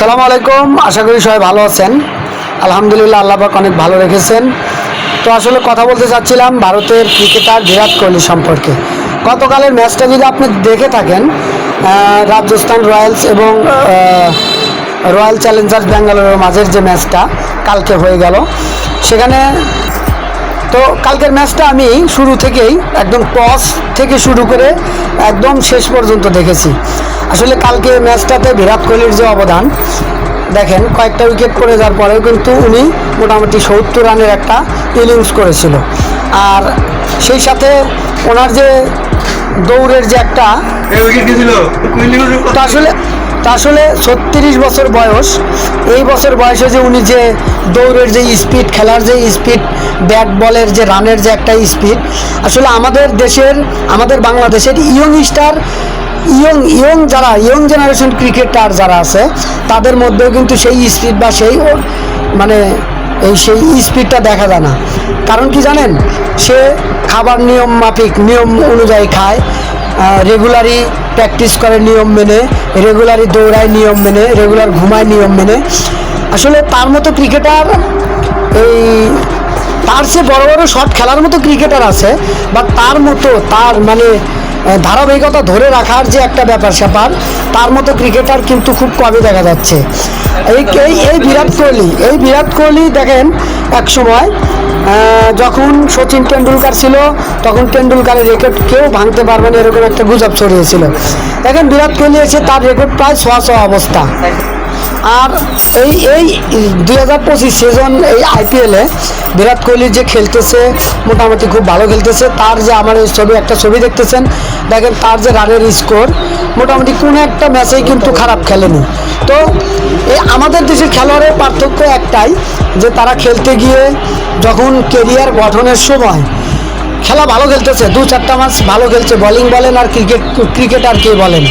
সালাম আলাইকুম, আশা করি সবাই ভালো আছেন। আলহামদুলিল্লাহ আল্লাপাক অনেক ভালো রেখেছেন। তো আসলে কথা বলতে চাচ্ছিলাম ভারতের ক্রিকেটার বিরাট কোহলি সম্পর্কে। গতকালের ম্যাচটা যদি আপনি দেখে থাকেন রাজস্থান রয়্যালস এবং রয়্যাল চ্যালেঞ্জার্স ব্যাঙ্গালোরের মাঝের যে ম্যাচটা কালকে হয়ে গেল, সেখানে তো কালকের ম্যাচটা আমি শুরু থেকেই একদম টস থেকে শুরু করে একদম শেষ পর্যন্ত দেখেছি। আসলে কালকে ম্যাচটাতে বিরাট কোহলির যে অবদান দেখেন কয়েকটা উইকেট পড়ে যাওয়ার পরেও কিন্তু উনি মোটামুটি সত্তর রানের একটা ইনিংস করেছিল। আর সেই সাথে ওনার যে দৌড়ের যে একটা আসলে তো আসলে ছত্রিশ বছর বয়স। এই বছর বয়সে যে উনি যে দৌড়ের যে স্পিড খেলার যে স্পিড ব্যাট বলের যে রানের যে একটা স্পিড আসলে আমাদের দেশের, আমাদের বাংলাদেশের ইয়ং স্টার ইয়ং ইয়ং যারা ইয়ং জেনারেশন ক্রিকেটার যারা আছে, তাদের মধ্যেও কিন্তু সেই স্পিড বা সেই মানে এই সেই স্পিডটা দেখা যায় না। কারণ কি জানেন? সে খাবার নিয়ম মাফিক, নিয়ম অনুযায়ী খায়। রেগুলারই প্র্যাকটিস করে নিয়ম মেনে রেগুলারই দৌড়ায় নিয়ম মেনে রেগুলার ঘুমায় নিয়ম মেনে। আসলে তার মতো ক্রিকেটার এই তার সে বড় বড় শট খেলার মতো ক্রিকেটার আছে বা তার মতো, তার মানে ধারাবাহিকতা ধরে রাখার যে একটা ব্যাপার স্যাপার, তার মতো ক্রিকেটার কিন্তু খুব কমই দেখা যাচ্ছে। এই এই বিরাট কোহলি, এই বিরাট কোহলি দেখেন, এক সময় যখন শচীন টেন্ডুলকার ছিল, তখন টেন্ডুলকারের রেকর্ড কেউ ভাঙতে পারবে না, এরকম একটা গুজব ছড়িয়েছিল। এখন বিরাট কোহলি এসে তার রেকর্ড প্রায় ছোঁয়া ছোঁয়া অবস্থা। আর এই এই দুই হাজার পঁচিশ সিজন এই আইপিএলে বিরাট কোহলি যে খেলতেছে, মোটামুটি খুব ভালো খেলতেছে, তার যে আমার এই ছবি, একটা ছবি দেখতেছেন, দেখেন তার যে রানের স্কোর মোটামুটি কোনো একটা ম্যাচেই কিন্তু খারাপ খেলেনি। তো এই আমাদের দেশের খেলোয়াড়ের পার্থক্য একটাই, যে তারা খেলতে গিয়ে যখন কেরিয়ার গঠনের সময় খেলা ভালো খেলতেছে, দু চারটা মাস ভালো খেলছে বলিং বলেন আর ক্রিকেট ক্রিকেটার কে বলেন।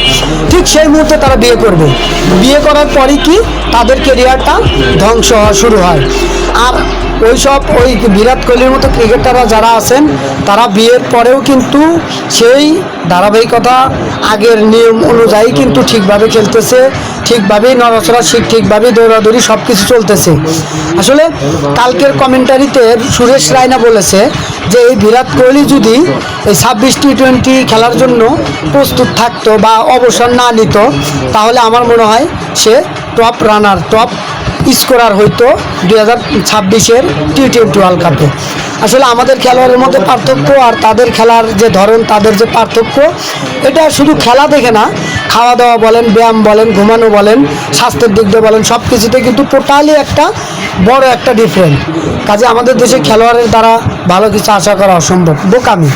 ঠিক সেই মুহূর্তে তারা বিয়ে করবে। বিয়ে করার পরই কি তাদের কেরিয়ারটা ধ্বংস হওয়া শুরু হয়। আর ওই সব ওই বিরাট কোহলির মতো ক্রিকেটাররা যারা আছেন, তারা বিয়ের পরেও কিন্তু সেই ধারাবাহিকতা আগের নিয়ম অনুযায়ী কিন্তু ঠিকভাবে খেলতেছে। ঠিকভাবেই নড়াচড়া ঠিক ঠিকভাবেই দৌড়াদৌড়ি সব কিছু চলতেছে। আসলে কালকের কমেন্টারিতে সুরেশ রায়না বলেছে যে, এই বিরাট কোহলি যদি এই ছাব্বিশ টি টোয়েন্টি খেলার জন্য প্রস্তুত থাকতো বা অবসর না নিত, তাহলে আমার মনে হয় সে টপ রানার টপ স্কোরার হইতো দুই হাজার ছাব্বিশের টি টোয়েন্টি ওয়ার্ল্ড কাপে আসলে আমাদের খেলোয়াড়ের মধ্যে পার্থক্য আর তাদের খেলার যে ধরন, তাদের যে পার্থক্য, এটা শুধু খেলা দেখে না খাওয়া দাওয়া বলেন, ব্যায়াম বলেন, ঘুমানো বলেন, স্বাস্থ্যের দিক দিয়ে বলেন সব কিছুতে কিন্তু টোটালি একটা বড় একটা ডিফারেন্ট কাজে আমাদের দেশে খেলোয়াড়ের দ্বারা ভালো কিছু আশা করা অসম্ভব, বোকামি।